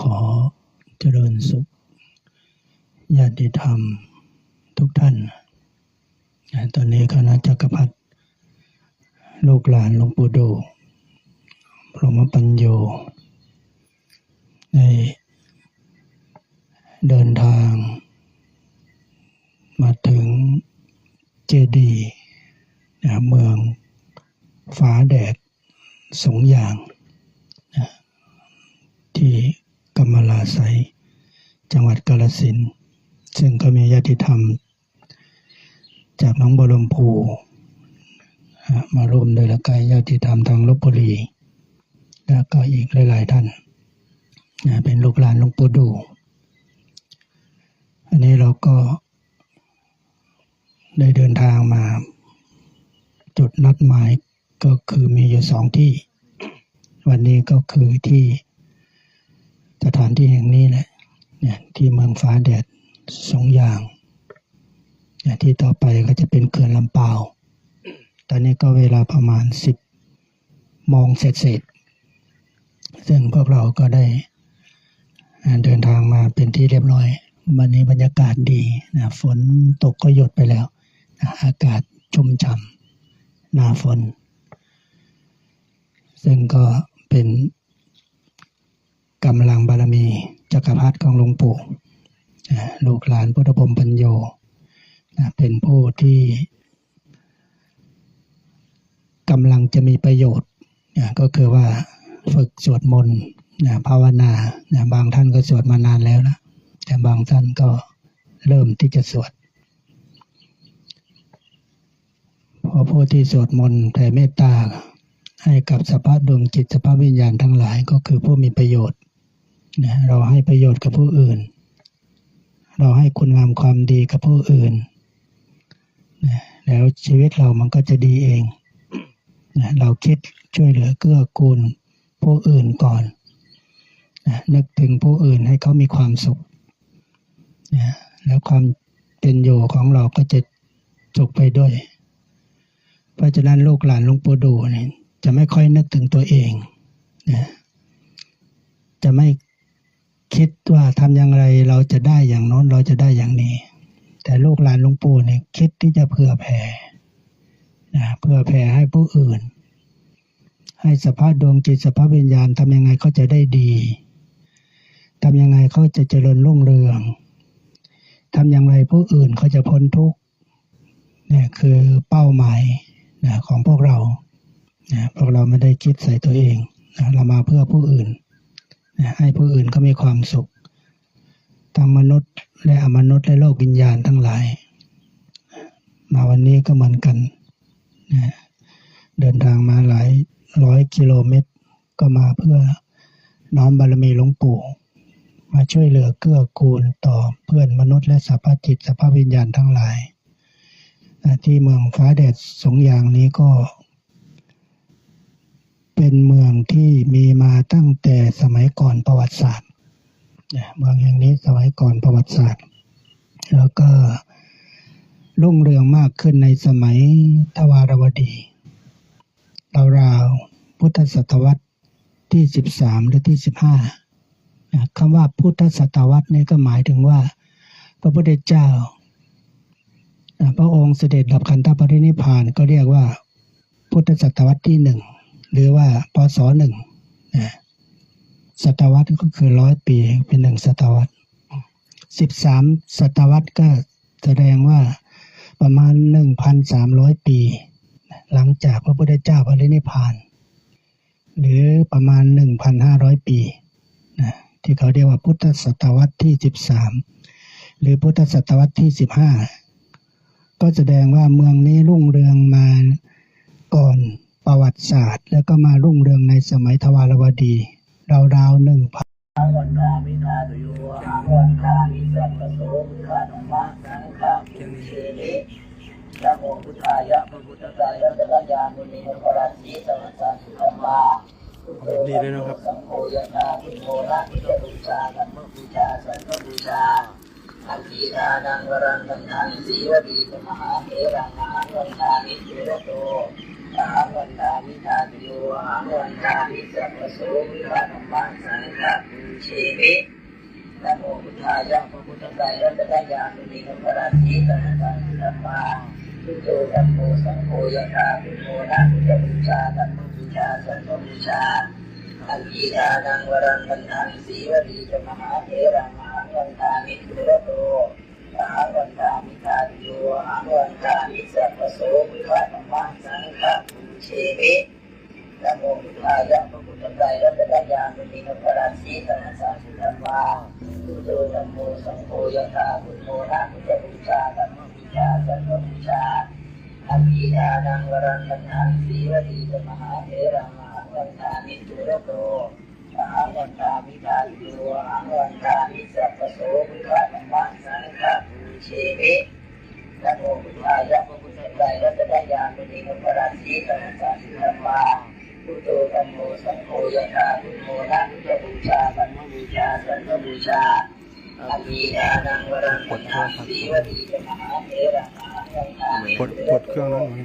ขอเจริญสุขญาติธรรมทุกท่าน ตอนนี้คณะจักรพรรดิลูกหลานหลวงปู่ดูพรหมปัญโยได้เดินทาง มาถึงเจดีนะเมืองฟ้าแดดสงอย่างที่ กำมะลาไสจังหวัดกาฬสินซึ่งก็มีญาติธรรม จากน้องบรมภูอ่ามาร่วมโดยละกายญาติธรรมทางลบบุรี แล้วก็อีกหลายๆท่าน เป็นลูกหลานหลวงปู่ดู อันนี้เราก็ได้เดินทางมา จุดนัดหมายก็คือมีอยู่สองที่ วันนี้ก็คือที่ สถานที่แห่งนี้แหละเนี่ยที่เมืองฟ้าแดดสองอย่างเนี่ยที่ต่อไปก็จะเป็นเขื่อนลำเปาวตอนนี้ก็เวลาประมาณสิบโมงเสร็จๆซึ่งพวกเราก็ได้เดินทางมาเป็นที่เรียบร้อย วันนี้บรรยากาศดีนะฝนตกก็หยุดไปแล้วนะอากาศชุ่มฉ่ำหน้าฝน ซึ่งก็เป็น กำลังบารมีจักรพรรดิของหลวงปู่ลูกหลานพุทธพรมปัญโยเป็นผู้ที่กำลังจะมีประโยชน์ก็คือว่าฝึกสวดมนต์ภาวนาบางท่านก็สวดมานานแล้วนะแต่บางท่านก็เริ่มที่จะสวดพราะผู้ที่สวดมนต์แผ่เมตตาให้กับสภาพดวงจิตสภาพวิญญาณทั้งหลายก็คือผู้มีประโยชน์ นะเราให้ประโยชน์กับผู้อื่น เราให้คุณงามความดีกับผู้อื่นนะแล้วชีวิตเรามันก็จะดีเองนะเราคิดช่วยเหลือเกื้อกูลผู้อื่นก่อนนะนึกถึงผู้อื่นให้เขามีความสุขนะแล้วความเป็นอยู่ของเราก็จะสุขไปด้วย เพราะฉะนั้นลูกหลานหลวงปู่ดูเนี่ยจะไม่ค่อยนึกถึงตัวเองนะจะไม่ คิดว่าทำอย่างไรเราจะได้อย่างโน้นเราจะได้อย่างนี้ แต่ลูกหลานหลวงปู่เนี่ยคิดที่จะเผื่อแผ่นะเผื่อแผ่ให้ผู้อื่น ให้สภาพดวงจิตสภาพวิญญาณทำยังไงเขาจะได้ดีทำยังไงเขาจะเจริญรุ่งเรืองทำอย่างไรผู้อื่นเขาจะพ้นทุกข์เนี่ยคือเป้าหมายนะของพวกเรานะพวกเราไม่ได้คิดใส่ตัวเองนะเรามาเพื่อผู้อื่น ให้ผู้อื่นเขามีความสุข ทั้งมนุษย์และอมนุษย์และโลกวิญญาณทั้งหลาย มาวันนี้ก็เหมือนกันนะเดินทางมาหลายร้อยกิโลเมตร ก็มาเพื่อน้อมบารมีหลวงปู่ มาช่วยเหลือเกื้อกูลต่อเพื่อนมนุษย์และสัพพจิตสัพพวิญญาณทั้งหลาย ที่เมืองฟ้าแดดสงอย่างนี้ก็ เป็นเมืองที่มีมาตั้งแต่สมัยก่อนประวัติศาสตร์เมืองแห่งนี้สมัยก่อนประวัติศาสตร์ แล้วก็รุ่งเรืองมากขึ้นในสมัยทวารวดีราวๆพุทธศตวรรษที่13หรือที่15นะคำว่าพุทธศตวรรษนี่ก็หมายถึงว่า พระพุทธเจ้า พระองค์เสด็จดับขันธปรินิพานก็เรียกว่า พุทธศตวรรษที่หนึ่ง หรือว่าพศหนึ่งนะศตวรรษก็คือร้อยปีเป็นหนึ่งศตวรรษสิบสามศตวรรษก็แสดงว่าประมาณหนึ่งพันสามร้อยปี หลังจากพระพุทธเจ้าปรินิพพาน หรือประมาณหนึ่งพันห้าร้อยปีนะที่เขาเรียกว่าพุทธศตวรรษที่สิบสามหรือพุทธศตวรรษที่สิบห้าก็แสดงว่าเมืองนี้รุ่งเรืองมาก่อน ประวัติศาสตร์ แล้วก็มารุ่งเรืองในสมัยทวารวดี ราวๆหนึ่งพันนนาวันนามิสัพพโสพุทธานัมมะสังฆะมุนิเสนินะโมพุทธายะพระพุทธายะตะยานุนิโมรัสีสัมสัมพุทธัมมาดีเลยนะครับสัมโฆยะนาพุทโธนะพุทธบูชาธัมมบูชาสังฆบูชาอันทีนานังวรังตังนังสีวดีสมหาเทรังอาวันนามิเทวโต วันนามินาตุโยหาวันนามิสัพโสพุทธานัมมะสังฆะมุนิเชีวินะโมพุทธายะพระพุทธไตรรัตนญาณุนีนพรัตสีสันสังสัมมาพุทโธธัมโมสังโฆยะถาพุทโมนะพุทธบูชาธัมมบูชาสังฆบูชาอังกีทานังวรังกันทังสีวลีจมหาเถรังมหาวันทามิตุระโตมหาวันทามิทาติโยมหาวันทามิสัพพโส ปูเชมินะโมพุทธายะพระพุทธไตรรัตนญาณมุนีนพรัตสีสันสังสุธรรมาพุทโธธัมโมสังโฆยะถาพุทโมนะพุทธบูชาธัมมบูชาสังฆบูชาอัมพีทานังวรังกันทังสีวลีจะมหาเถรังมหาวันทามิจุรโตมหาวันทามิทาติโยมหาวันทามิสัพพโสพุทธธรรมสังฆปูเชมินะโมพุทธายะพระ พุทธไตรรัตนญามุนีนพรัตสีสันสังสุธรรมาพุทโธธัมโมสังโฆยะถาพุทโมนะพุทธบูชาธัมมบูชาสังฆบูชาอภิญาณังวรังพุทธังสีวลีจะมหาเถระมหาวันทามิปลดปลดเครื่องนั้นหน่อ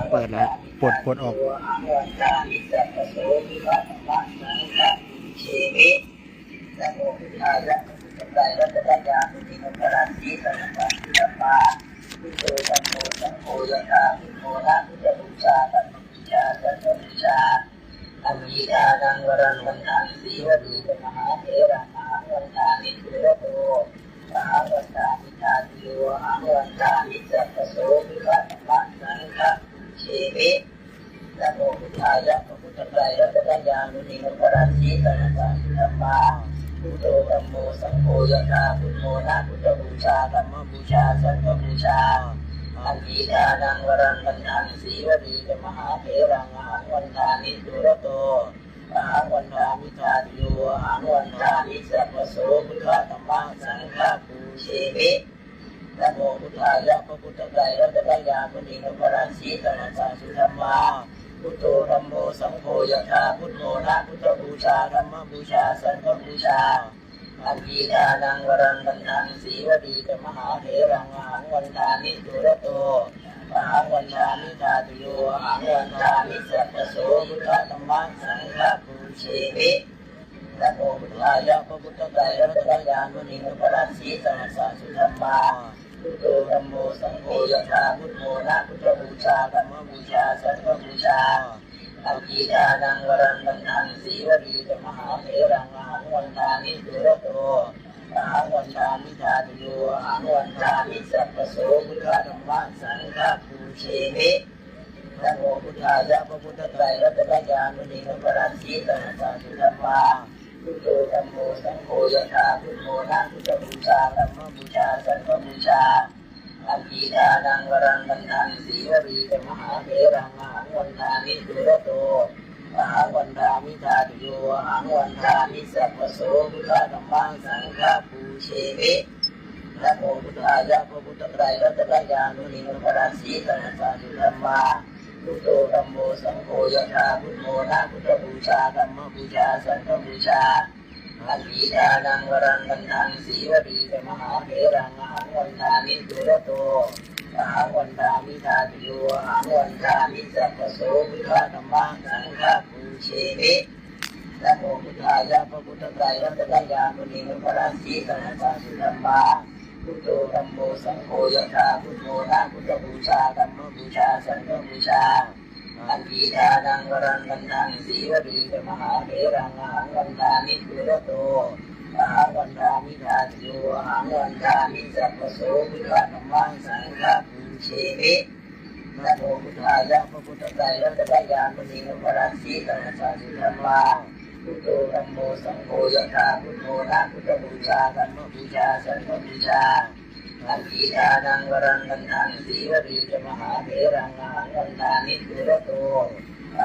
ยเปิดแล้วปลดปลดออกมหาวันทามิสัพพโมิพะธรรมะสังฆเชมินะโมพุทธายะพระพุทธไตรรัตนญาณมุนีนพรัตสีสันสังสุธรรมา พุทโธธัมโมสังโฆยะถาพุทโมนะพุทธบูชาธัมมบูชาสังฆบูชาอัมพีทานังวรังวันทังสีวลีจะมหาเถระมหาวันทามิตุระโตมหาวันทามิทาติโยมหาวันทามิสัพพโสมิพะธรรมะสังฆเชมินะโมพุทธายะพระพุทธไตรรัตนญาณมุนีนพรัตสีสันสังสุธรรมา พุทโธธัมโมสังโฆยะถาพุทโมนะพุทธบูชาธัมมบูชาสังฆบูชาอันทีทานังวรังกันทังสีวลีจะมหาเถรังมหาวันทามิตุระโตมหาวันทามิทาติโยมหาวันทามิสัพโสพุทธธรรมะสังฆปูเชมินะโมพุทธายะพระพุทธไตรรัตนญาณมุนีนพรัตสีสันสังสุธรรมาพุทโธ ยะถาพุทโมนะพุทธบูชาธัมมบูชาสังฆบูชาอันทีทานังวรังกันทังสีวดีจะมหาเถรังมหังวันทามิตุระโตมหังวันทามิทาตุโยหังวันทามิสัพพโสพุทธธรรมสังฆปูเชมินะโมพุทธายะพระพุทธไตรรัตนญาณมุนีนพรัตสีสันสัสุธรรมาพุทโธธัมโมสังโฆยะถาพุทโมนะพุทธบูชาธัมมบูชาสังฆบูชา อัมพีทานังวรังกันทังสีวลีจะมหาเถรังมหังวันทามิตุรโตมหังวันทามิทาตุโยมหังวันทามิสัพพโสพุทธธรรมสังฆปูเชมินะโมพุทธายะพระพุทธไตรรัตนญาณมุนีนพรัตสีสันสังสุธรรมาพุทโธธัมโมสังโฆยะถาพุทโมนะพุทธบูชาธัมมบูชาสังฆบูชา อัมพีทานังวรังกันทังสีวลีจมหาเถรังมหังวันทามิตุรโตมหาวันทามิทาตุโยหังวันทามิสัพพโสพุทธธรรมังสังฆปูเชมินะโมพุทธายะพระพุทธไตรรัตนญาณุนีนพรัตสีสันสัสุธรรมาพุทโธธัมโมสังโฆยะถาพุทโมนะพุทธบูชาธัมมบูชาสังฆบูชาอันทีทานังวรังกันทังสีวดีจมหาเถรัง วันทามิตุระโตมหังวันทามิทาติโยมหังวันทามิสัพพโสพุทธธรรมะสังฆปูเชมินะโมพุทธายะพระพุทธไตรรัตนญาณมุนีนพรัตสีสันสัสุธรรมาพุทโธธัมโมสังโฆยะถาพุทโมนะพุทธบูชาธัมมบูชาสังฆบูชาอันทีทานังวรังกันทังสีวดีจะมหาเถรังมหังวันทามิตุระโต มหาวันทามิทาติโยมหังวันทามิสัพพโสพุทธธรรมังสังฆปูเชมินะโมพุทธายะพระพุทธไตรรัตนญาณมุนีนพรัตสีสันสัสุธรรมาพุทโธธัมโมสังโฆยะถาพุทโมนะพุทธบูชาธัมมบูชาสังฆบูชาอันทีทานังวรังกันทังสีวดีจะมหาเถรังมหังวันทามิตุระโต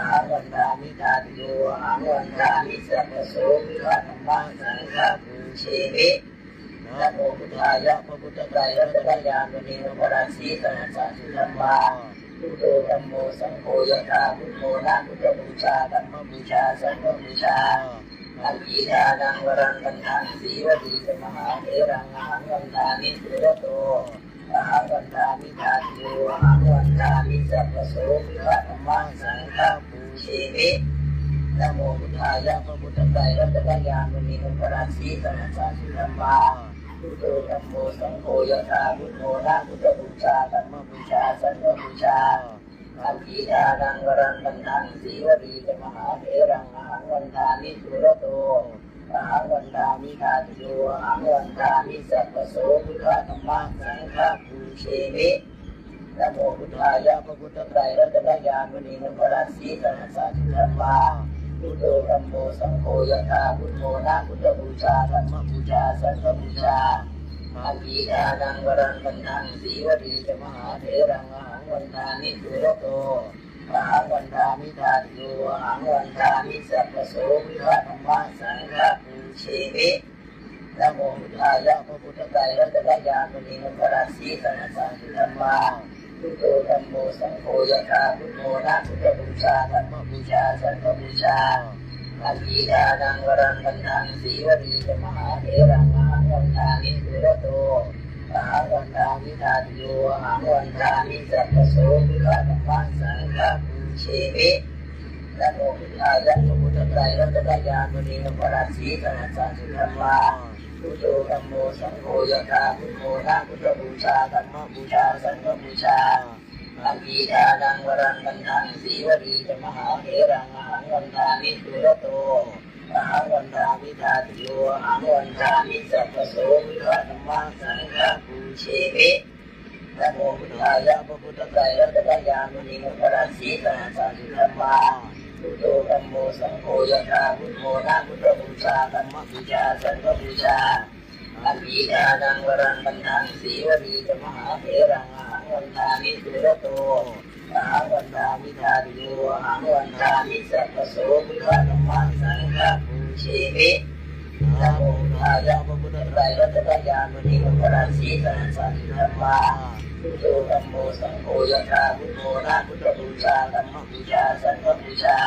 หาวันทามิทาติโยมหังวันทามิสัพพโสพุทธธรรมังสังฆปูเชมินะโมพุทธายะพระพุทธไตรรัตนญาณมุนีนพรัตสีสันสัสุธรรมาพุทโธธัมโมสังโฆยะถาพุทโมนะพุทธบูชาธัมมบูชาสังฆบูชาอันทีทานังวรังกันทังสีวดีจะมหาเถรังมหังวันทามิตุระโตมหา วันทามิทาติโยมหังวันทามิสัพโสพุทธธรรมังสังฆปูเชมินนะโมพุทธายะพระพุทธไตรรัตนญาณมณีนุปราชีสนัสสะสุธรรมาพุทโธธัมโมสังโฆยะถาพุทโธนะพุทธบูชาธรรมบูชาสังฆบูชาอันทีดานังวรังกันตังสีวรีจะมหาเถรังอหังวันทามิสุรโต หังวันทามิคาติโยหังวันทามิสัพพโสพุทธธรรมะสังฆบูเชมินะโมพุทธายะพระพุทธไตรรัตนญาณมณีนุปราสีสนัสสะสุธรรมาพุทโธธัมโมสังโฆยะถาพุทโธนะพุทธบูชาธรรมบูชาสังฆบูชาอันทีดานังวรังกันตังสีวรีจะมหาเถรังอหังวันทามิสุรโต หังวันทามิทาติโยหังวันทามิสัพพโสวิหะธรรมะสังฆปูเชมินะโมพุทธายะพระพุทธไตรรัตนญาณมณีนุปราสีสนสสะสุธรรมาพุทโธธัมโมสังโฆยะถาพุทโธนะพุทธบูชาธรรมบูชาสังฆบูชาอันทีดานังวรังกันตังสีวรีจะมหาเถรังอหังวันทามิสุรโต อหังวันทามิทาติโยหังวันทามิสัพพโสวิหะธรรมะสังฆปูเชมินะโมพุทธายะพุทธไตรรัตนญาณมณีนุปราสีสนัสสะสุธรรมาพุทโธธัมโมสังโฆยะถาพุทโธนะพุทธบูชาธรรมบูชาสังฆบูชาอันทีดานังวรังกันตังสีวรีจะมหาเถรังอหังวันทามิสุรโต อหังวันทามิทาติโยอหังวันทามิสัพพโสวิหะธรรมะสังฆปูเชมินะโมพุทธายะพระพุทธไตรรัตนญาณมณีนุปราสีสนัสสะสุธรรมาพุทโธธัมโมสังโฆยะถาพุทโธนะพุทธบูชาธรรมบูชาสังฆบูชาอันทีดานังวรังกันตังสีวรีจะมหาเถรังอหังวันทามิสุรโตอหังวันทามิทาติโยอหังวันทามิสัพพโสพุทธธรรมะสังฆปู เชมิตนะโมพุทธายะพระพุทธไตรรัตนญาณมณีนุปราสีสนัสสะสุธรรมาพุทโธธัมโมสังโฆยะถาพุทโธนะพุทธบูชาธรรมบูชาสังฆบูชา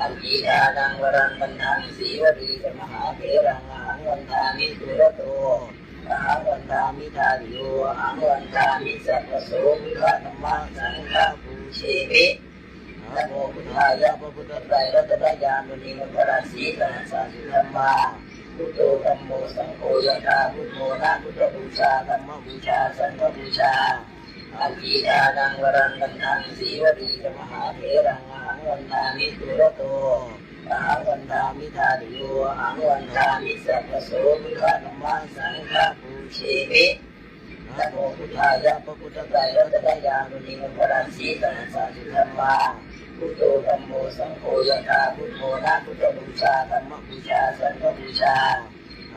อันทีดานังวรังกันตังสีวรีจะมหาเถรังหังวันทามิสุระโตหังวันทามิทาโยหังวันทามิสัพพโสวิหะธรรมสังฆปูเชมิ นะโมพุทธายะพระพุทธไตรรัตนญาณมณีนุปราสีสนัสสะสุธรรมาพุทโธธัมโมสังโฆยะถาพุทโธนะพุทธบูชาธรรมบูชาสังฆบูชาอันทีดานังวรังกันตังสีวรีจะมหาเถรังหังวันทามิสุรโตหังวันทามิทาติโยหังวันทามิสัพพโสพุทธธรรมะสังฆปูเชมินะโมพุทธายะพระพุทธไตรรัตนญาณมณีนุปราสีสนัสสะสุธรรมา พุทโธธัมโมสังโฆยะถาพุทโธนะพุทธบูชาธรรมบูชาสังฆบูชา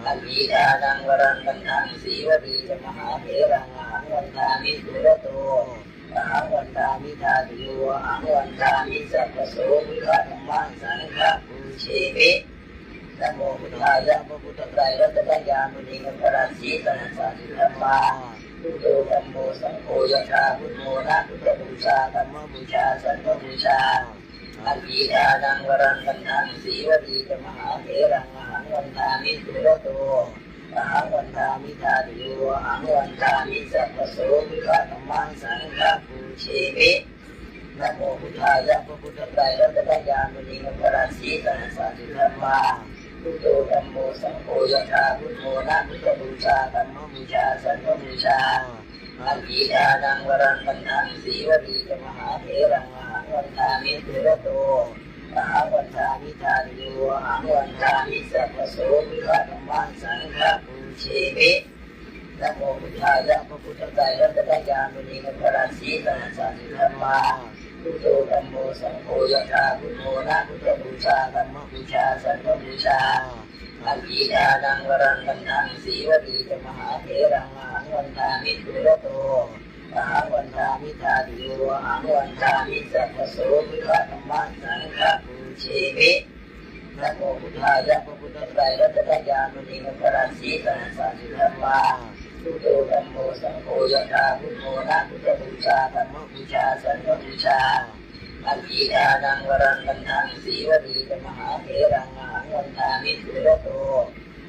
อันทีดานังวรังกันตังสีวรีจะมหาเถรังอหังวันทามิสุรโตอหังวันทามิทาติโยอหังวันทามิสัพพโสวิหะธรรมะสังฆปูเชมินะโมพุทธายะพระพุทธไตรรัตนญาณมณีนุปราสีสนัสสะสุธรรมา พุทโธธัมโมสังโฆยะถาพุทโธนะพุทธบูชาธรรมบูชาสังฆบูชาอันทีดานังวรังกันตังสีวรีจะมหาเถรังอหังวันทามิสุรโตอหังวันทามิทาติโยอหังวันทามิสัพพโสวิหะธรรมะสังฆปูเชมินะโมพุทธายะพระพุทธไตรรัตนญาณมณีนุปราสีสนัสสะสุธรรมา พุทโธธัมโมสังโฆยะถาพุทโธนะพุทธบูชาธรรมบูชาสังฆบูชาอันทีดานังวรังกันตังสีวรีจมหาเถรังอหังวันทามิสุรโตอหังวันทามิทาติโยหังวันทามิสัพพโสวิหะธรรมะสังฆปูเชมินะโมพุทธายะพระพุทธไตรรัตนญาณมณีนุปราสีสนัสสะสุธรรมา พุทโธธัมโมสังโฆยะถาพุทโธนะพุทธบูชาธรรมบูชาสังฆบูชาอันทีดานังวรังกันตังสีวรีจะมหาเถรังอหังวันทามิสุรโตอหังวันทามิทาติโยอหังวันทามิสัพพโสวิหะธรรมะสังฆปูเชมินะโมพุทธายะพระพุทธไตรรัตนญาณมณีนุปราสีสนัสสะสุธรรมา พุทโธธัมโมสังโฆยะถาพุทโธนะพุทธบูชาธรรมบูชาสังฆบูชาอันทีดานังวรังกันตังสีวรีจะมหาเถรังอหังวันทามิสุรโต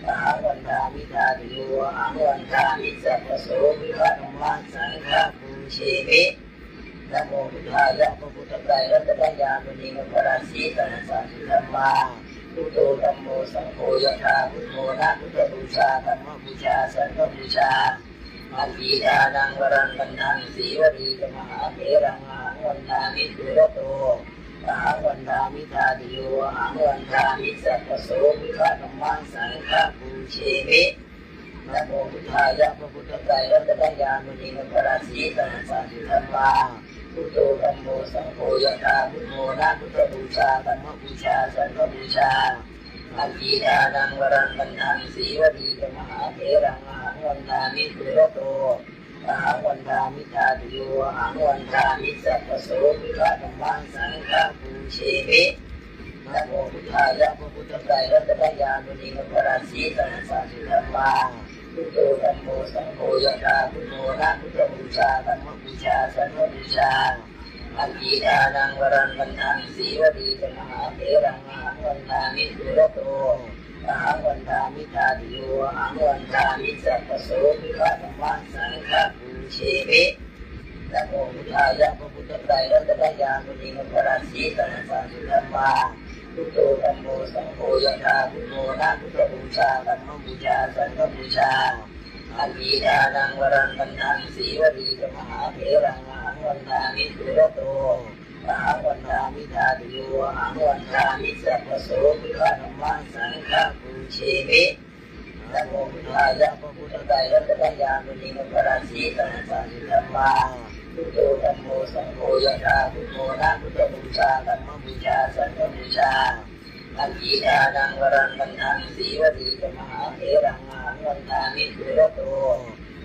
อหังวันทามิทาติโยอหังวันทามิสัพโสวิหะธรรมะสังฆปูเชมินะโมพุทธายะพระพุทธไตรรัตนญาณมุนีมังคลาสีตนะสัจธรรมา พุทโธธัมโมสังโฆยะถาพุทโธนะพุทธบูชาธรรมบูชาสังฆบูชาอันกีดานังวรังกันนังสีวรีกมหาเถรังอาหังวันนามิตุระโตอาหังวันนามิทาติโยอาหังวันนามิสัพพโสพุทธธรรมังสังฆบูเชมินะโมพุทธายะพระพุทธไตรรัตนญาณมุนีมังคลาสีตนะสัจธรรมา พุทโธธัมโมสังโฆยะถาพุทโธนะพุทธบูชาธรรมบูชาสังฆบูชาอันกีดานังวรังกันนังสีวลีกมหาเถรังอาหังวันนามิตุระโตอาหังวันนามิทาติโยอาหังวันนามิสัพพโสพุทธธรรมังสังฆบูเชมินะโมพุทธายะพระพุทธไตรรัตนญาณมุนีมังคลาสีตนะสัจธรรมา พุทโธธัมโมสังโฆยะถาพุทโธนะพุทธบูชาธรรมบูชาสังฆบูชาอันกีดานังวรังกันนังสีวลีกมหาเถรังอาหังวันนามิตุรโตอาหังวันนามิทาติโยอาหังวันนามิสัพพโสพุทธธรรมังสังฆบูเชมินะโมพุทธายะพระพุทธไตรรัตนญามุนีมังคลาสีตนะสัจธรรมา พุทโธธัมโมสังโฆยะถาพุทโธนะพุทธบูชาธรรมบูชาสังฆบูชาอันกีดานังวรังกันนังสีวลีกมหาเถรังอาหังวันนามิตุระโตอาหังวันนามิทาติโยอาหังวันนามิสัพพโสพุทธธรรมังสังฆบูเชมินะโมพุทธายะพระพุทธไตรรัตนญาณุนีมังคลาสีตนะสัจธรรมา พุทโธธัมโมสังโฆยะถาพุทโธนะพุทธบูชาธรรมบูชาสังฆบูชาอันกีดานังวรังกันนังสีวลีกมหาเถรังอาหังวันนามิตุระโต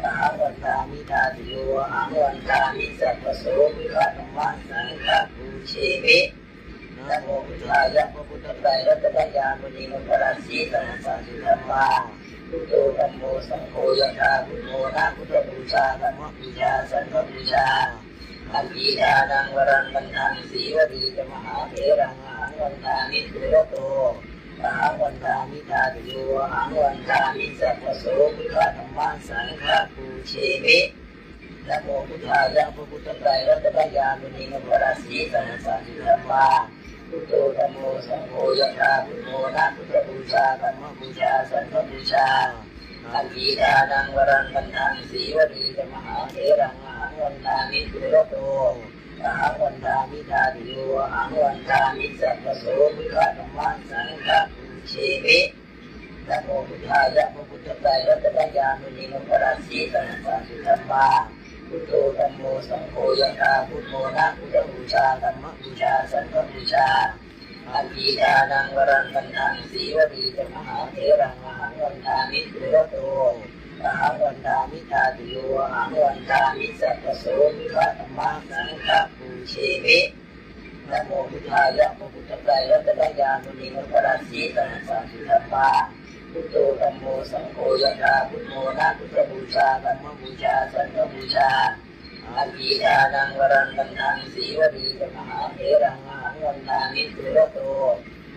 อาหังวันนามิทาติโยอาหังวันนามิสัพพโสพุทธธรรมังสังฆบูเชมินะโมพุทธายะพระพุทธไตรรัตนญาณมุนีมังคลาสีตนะสัจธรรมา พุทโธธัมโมสังโฆยะถาพุทโธนะพุทธบูชาธรรมบูชาสังฆบูชาอันกีดานังวรังกันนังสีวลีกมหาเถรังอาหังวันนามิตุระโตอาหังวันนามิทาติโยอาหังวันนามิสัพพโสพุทธธรรมังสังฆบูเชมินะโมพุทธายะพระพุทธไตรรัตนญาณมุนีมังคลาสีตนสัจธรรมา พุทโธธัมโมสังโฆยะถาพุทโธนะพุทธบูชาธรรมบูชาสังฆบูชาอันกีดานังวรังกันนังสีวลีกมหาเถรังอาหังวันนามิตุระโตอาหังวันนามิทาติโยอาหังวันนามิสัพพโสพุทธธรรมังสังฆบูเชมินะโมพุทธายะพระพุทธไตรรัตนญาณมุนีมังคลาสีตนะสัจธรรมา พุทโธธัมโมสังโฆยะถาพุทโธนะพุทธบูชาธรรมบูชาสังฆบูชาอันกีดานังวรังกันนังสีวลีกมหาเถรังอาหังวันนามิตุระโตอาหังวันนามิทาติโยอาหังวันนามิสัพพโสพุทธธรรมสังฆบูเชมินะโมพุทธายะพระพุทธไตรรัตนญาณมุนีมังคลาสีตนะสัจธรรมา พุทโธธัมโมสังโฆยะถาพุทโธนะพุทธบูชาธรรมบูชาสังฆบูชาอันกีดานังวรังกันนังสีวลีกมหาเถรังอาหังวันนามิตุรโต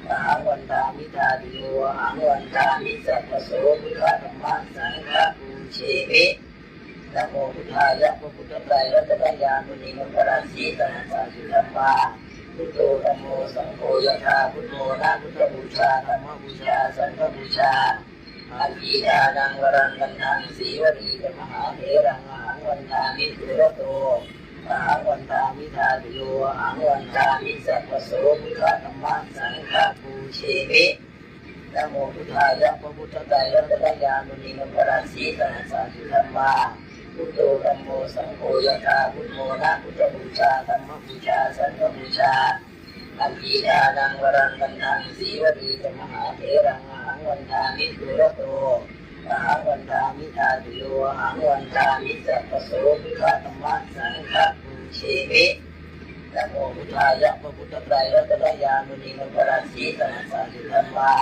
อาหังวันนามิทาติโยหังวันนามิสัพพโสพุทธธรรมสังฆบูเชมินะโมพุทธายะพุทธไตรรัตนญาณมุนีมังคลาสีตนะสัจธรรมา พุทโธธัมโมสังโฆยะถาพุทโธนะพุทธบูชาธรรมบูชา สังฆบูชาอันกีดานังวรังกันนังสีวลีกมหาเถรังหังวันนามิตุรโตหังวันนามิทาติโยหังวันนามิสัพพโสพุทธธรรมสังฆบูเชมินะโมพุทธายะพระพุทธไตรรัตนญาณุนีมังคลาสีตนสัจธรรมา พุทโธธัมโมสังโฆยะถาพุทโธนะพุทธบูชาธรรมบูชาสังฆบูชาอันกีดานังวรังกันนังสีวลีกมหาเถรังหังวันนามิตุระโตอาหังวันนามิทาติโยหังวันนามิสัพพโสพุทธธรรมังสังฆบูเชมินะโมพุทธายะพระพุทธไตรรัตนญาณมุนีมังคลาสีตนสัจธรรมา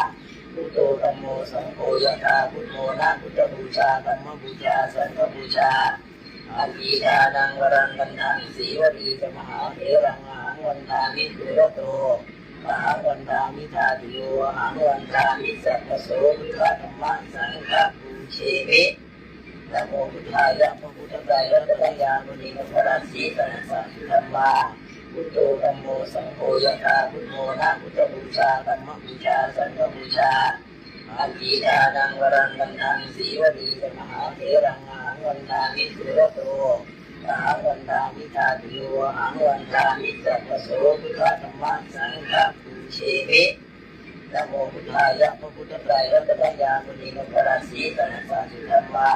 พุทโธธัมโมสังโฆยะถาพุทโธนะพุทธบูชาธรรมบูชาสังฆบูชาอันกีดานังวรังกันนังสีวลีกมหาเถรังอาหังวันนามิตุระโตอาหังวันนามิทาติโยอาหังวันนามิสัพพโสพุทธธรรมังสังฆบูเชมินนะโมพุทธายะพระพุทธไตรรัตนญาณุนิพระสีสันสัจธรรมา พุทโธธัมโมสังโฆยะถาพุทโมนะพุทธบูชาธรรมบูชาสังฆบูชาอากีดานังวรังกันทังสีวลีจะมหาเถรังอาหังวันทามิสุรโตอาหังวันทามิทาติโยหังวันทามิสัพพโสพุทธธรรมสังฆปูเชมินะโมพุทธายะพระพุทธไตรรัตนญาณุนิพระสีสันสัจธรรมา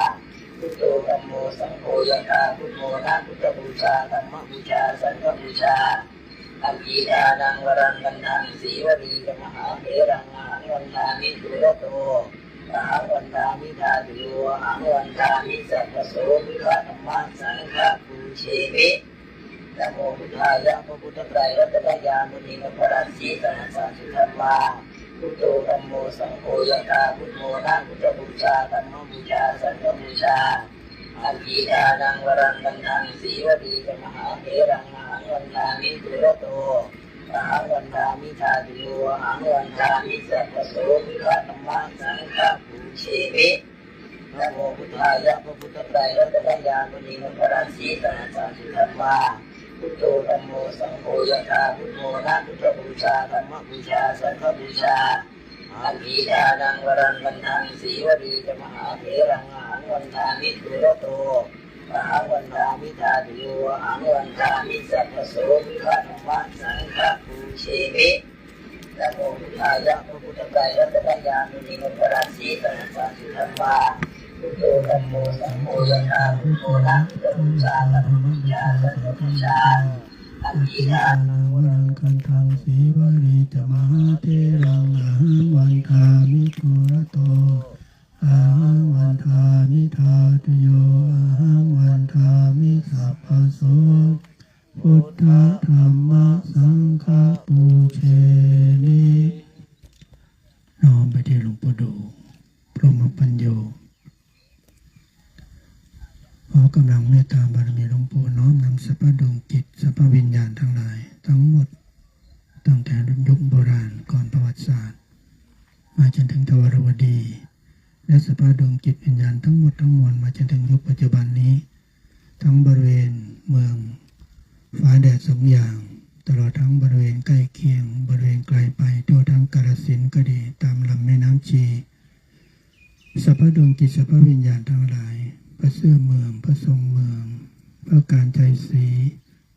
พุทโธธัมโมสังโฆยะถาพุทโมนะพุทธบูชาธรรมบูชาสังฆบูชาอัมพีดานังวรังกันทังสีวลีจะมหาเถรังอาหังวันทามิสุรโตอาหังวันทามิทาติโยอาหังวันทามิสัพพโสพุทธธรรมสังฆปูเชมินะโมพุทธายะพระพุทธไตรรัตนญาณุนิพระสีสันสัจธรรมา พุทโธธัมโมสังโฆยะถาพุทโมนะพุทธบูชาธรรมบูชาสังฆบูชาอากีดานังวรังกันทังสีวลีจะมหาเถรังอาหังวันทามิสุรโตอาหังวันทามิทาติโยอาหังวันทามิสัพพโสพุทธธรรมสังฆปูเชมินะโมพุทธายะพระพุทธไตรรัตนญาณุนิพระสีสันสัจธรรมา พุทโธธัมโมสังโฆยะาพุทโมนะพุทธบูชาธรรมบูชาสังฆบูชาอันพีดานังวรังกันทังสีวลีจะมหาเถรังอาหังวันทามิสุรโตอาหังวันทามิทาติโยอาหังวันทามิสัพพโสพุทธธรรมสังฆปูเชมินะโมพุทธายะพระพุทธไตรรัตนญาณุนิพระสีสันสัจธรรมา พุทโธธัมโมสังโฆยะถาพุทโมนะพุทธาธรรมบูชาสังฆบูชาอันนี้นะนังวรังคันทังสีวลีจะมหาเทรังอาหัง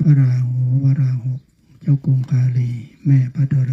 ระราหูวราหก เจ้ากรุงคาลี แม่พระธร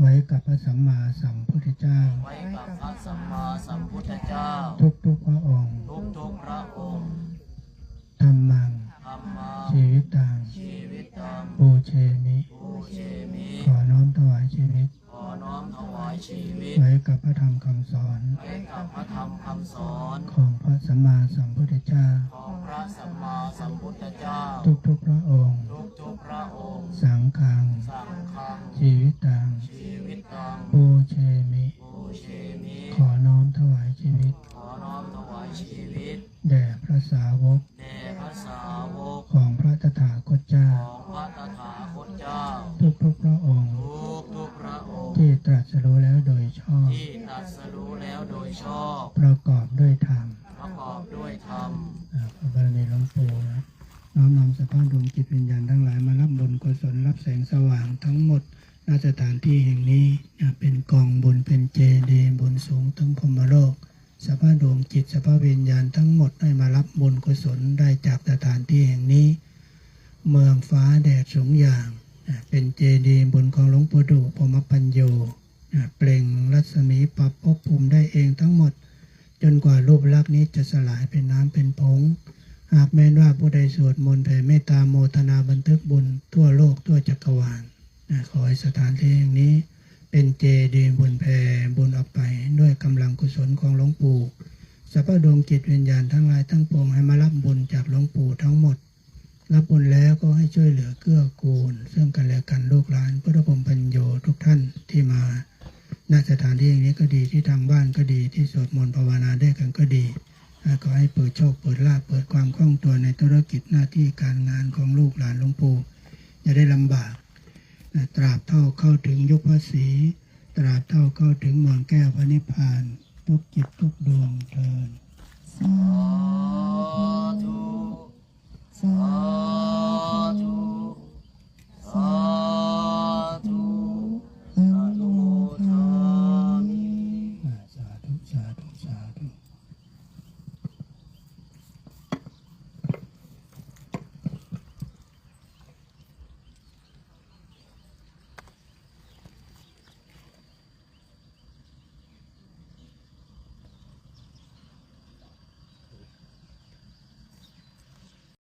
ไว้กับพระสัมมาสัมพุทธเจ้า ไว้กับพระสัมมาสัมพุทธเจ้า ทุกๆพระองค์ ทุกทุกๆพระองค์ธรรมังธรรมาชีวิตังชีวิตังปูเชมิปูเชมิขอน้อมถวายชีวิตขอน้อมถวายชีวิต ไว้กับพระธรรมคำสอน ไว้กับพระธรรมคำสอน ของพระสัมมาสัมพุทธเจ้า ของพระสัมมาสัมพุทธเจ้า ทุกๆพระองค์ทุกทุกๆพ ระองค์ สังฆัง สังฆัง ชีวิตัง ชีวิตังปูเชมิ ปูเชมิ ขอน้อมถวายชีวิต ขอน้อมถวายชีวิต แด่พระสาวก แด่พระสาวก ของพระตถาคตเจ้า ของพระตถาคตเจ้า ทุกๆพระองค์ ทุกทุกๆพระองค์ ที่ตรัสรู้แล้วโดยชอบ ที่ตรัสรู้แล้วโดยชอบ ประกอบด้วยธรรม ประกอบด้วยธรรมอ่าพระบารมีหลวงปู่นะน้อมนำสภาพดวงจิตวิญญาณทั้งหลายมารับบุญกุ ศลรับแสงสว่าง ณสถานที่อย่างนี้ก็ดีที่ทางบ้านก็ดีที่สวดมนต์ภาวนาได้กันก็ดีก็ให้เปิดโชคเปิดลาภเปิดความคล่องตัวในธุรกิจหน้าที่การงานของลูกหลานหลวงปู่อย่าได้ลำบากตราบเท่าเข้าถึงยุคภาษีตราบเท่าเข้าถึงมืองแก้วพระนิพพาน ทุกจิตทุกดวงเทินสาธุสาธุสา